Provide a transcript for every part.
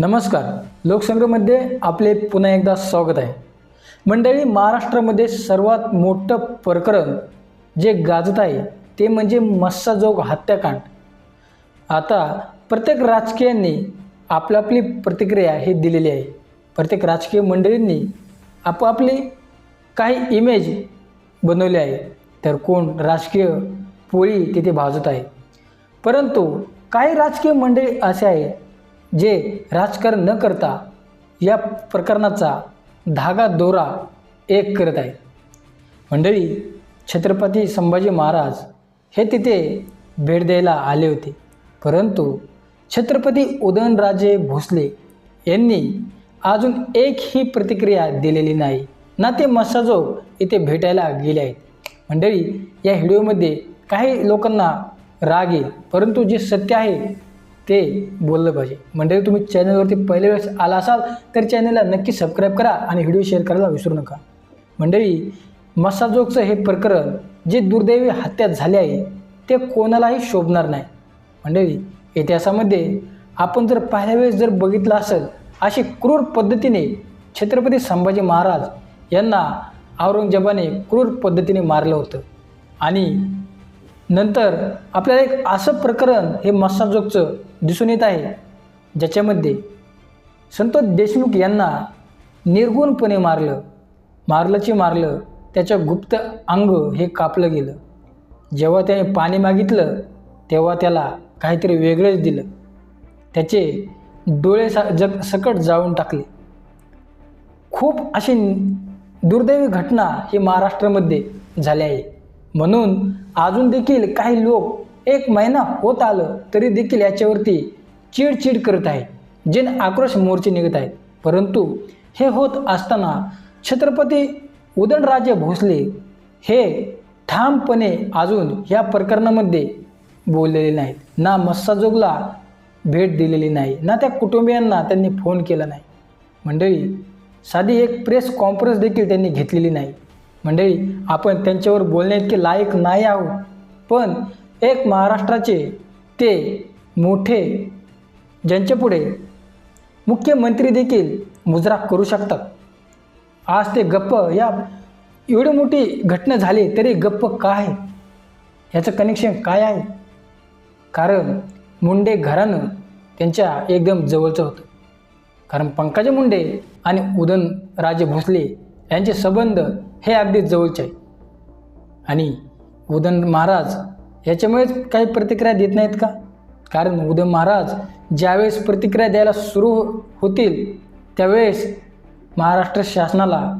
नमस्कार. लोकसंग्रहमध्ये आपले पुन्हा एकदा स्वागत आहे. मंडळी महाराष्ट्रामध्ये सर्वात मोठं प्रकरण जे गाजत आहे ते म्हणजे मस्साजोग हत्याकांड. आता प्रत्येक राजकीयांनी आपली प्रतिक्रिया ही दिलेली आहे. प्रत्येक राजकीय मंडळींनी आपापली काही इमेज बनवली आहे. तर कोण राजकीय पोळी तिथे भाजत आहे. परंतु काही राजकीय मंडळी असे आहेत जे राजकारण न करता या प्रकरणाचा धागा दोरा एक करत आहेत मंडळी छत्रपती संभाजी महाराज हे तिथे भेट द्यायला आले होते. परंतु छत्रपती उदयनराजे भोसले यांनी अजून एकही प्रतिक्रिया दिलेली नाही. ना ते मसाजो इथे भेटायला गेले आहेत. मंडळी या व्हिडिओमध्ये काही लोकांना राग येईल. परंतु जे सत्य आहे ते बोललं पाहिजे. मंडळी तुम्ही चॅनलवरती पहिल्या वेळेस आला असाल तर चॅनलला नक्की सबस्क्राईब करा आणि व्हिडिओ शेअर करायला विसरू नका. मंडळी मसाजोगचं हे प्रकरण जे दुर्दैवी हत्या झाले आहे ते कोणालाही शोभणार नाही. मंडळी इतिहासामध्ये आपण जर पहिल्या वेळेस जर बघितलं असेल अशी क्रूर पद्धतीने छत्रपती संभाजी महाराज यांना औरंगजेबाने क्रूर पद्धतीने मारलं होतं. आणि नंतर आपल्याला एक असं प्रकरण हे मस्साजोगचं दिसून येत आहे ज्याच्यामध्ये संतोष देशमुख यांना निर्गुणपणे मारलं. मारलंची मारलं त्याचं गुप्त अंग हे कापलं गेलं. जेव्हा त्याने पाणी मागितलं तेव्हा त्याला काहीतरी वेगळंच दिलं. त्याचे डोळे सा जग सकट जाळून टाकले. खूप अशी दुर्दैवी घटना ही महाराष्ट्रामध्ये झाली आहे. म्हणून अजून देखील काही लोक एक महिना होत आलं तरी देखील याच्यावरती चिडचिड करत आहेत. जन आक्रोश मोर्चे निघत आहेत. परंतु हे होत असताना छत्रपती उदयनराजे भोसले हे ठामपणे अजून या प्रकरणामध्ये बोललेले नाहीत. ना मस्साजोगला भेट दिलेली नाही ना त्या कुटुंबियांना त्यांनी फोन केला नाही. मंडळी साधी एक प्रेस कॉन्फरन्स देखील त्यांनी घेतलेली नाही. मंडळी आपण त्यांच्यावर बोलण्याइतके लायक नाही आहोत. पण एक महाराष्ट्राचे ते मोठे ज्यांच्यापुढे मुख्यमंत्री देखील मुजरा करू शकतात. आज ते गप्प या एवढी मोठी घटना झाली तरी गप्प काय ह्याचं कनेक्शन काय आहे? कारण मुंडे घरानं त्यांच्या एकदम जवळचं होतं. कारण पंकजा मुंडे आणि उदयनराजे भोसले यांचे संबंध हे अगदी जवळचे आहे आणि उदन महाराज याच्यामुळेच काही प्रतिक्रिया देत नाहीत का? कारण उदन महाराज ज्यावेळेस प्रतिक्रिया द्यायला सुरू होतील त्यावेळेस महाराष्ट्र शासनाला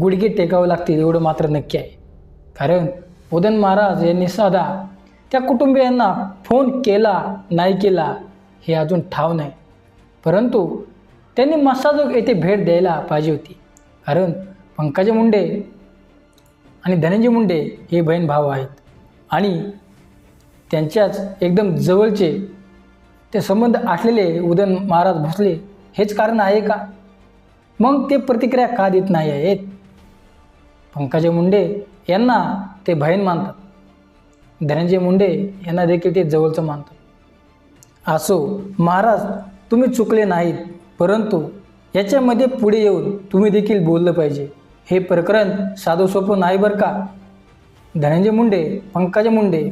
गुडघे टेकावे लागतील एवढं मात्र नक्की आहे. कारण उदन महाराज यांनी साधा त्या कुटुंबियांना फोन केला नाही केला हे अजून ठाव नाही. परंतु त्यांनी मसाजोग येथे भेट द्यायला पाहिजे होती. कारण पंकजा मुंडे आणि धनंजय मुंडे हे बहीण भाव आहेत. आणि त्यांच्याच एकदम जवळचे ते संबंध असलेले उदयन महाराज भोसले हेच कारण आहे का? मग ते प्रतिक्रिया का देत नाही आहेत? पंकजा मुंडे यांना ते बहीण मानतात. धनंजय मुंडे यांना देखील ते जवळचं मानतात. असो महाराज तुम्ही चुकले नाहीत परंतु याच्यामध्ये पुढे येऊन तुम्ही देखील बोललं पाहिजे. हे प्रकरण साधं सोपं नाही बरं का? धनंजय मुंडे पंकजा मुंडे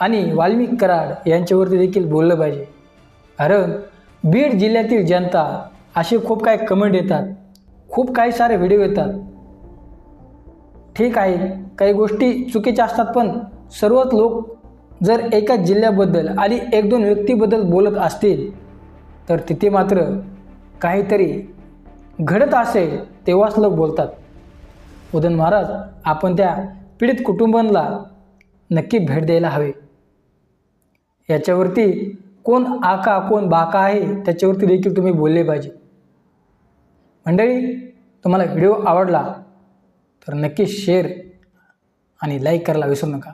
आणि वाल्मिक कराड यांच्यावरती देखील बोललं पाहिजे. कारण बीड जिल्ह्यातील जनता असे खूप काही कमेंट येतात. खूप काही सारे व्हिडिओ येतात. ठीक आहे काही गोष्टी चुकीच्या असतात पण सर्वच लोक जर एका जिल्ह्याबद्दल आणि एक दोन व्यक्तीबद्दल बोलत असतील तर तिथे मात्र काहीतरी घडत असेल तेव्हाच लोक बोलतात. उदन महाराज आपण त्या पीडित कुटुंबांना नक्की भेट द्यायला हवे. याच्यावरती कोण आका कोण बाका आहे त्याच्यावरती देखील तुम्ही बोलले पाहिजे. मंडळी तुम्हाला व्हिडिओ आवडला तर नक्की शेअर आणि लाईक करायला विसरू नका.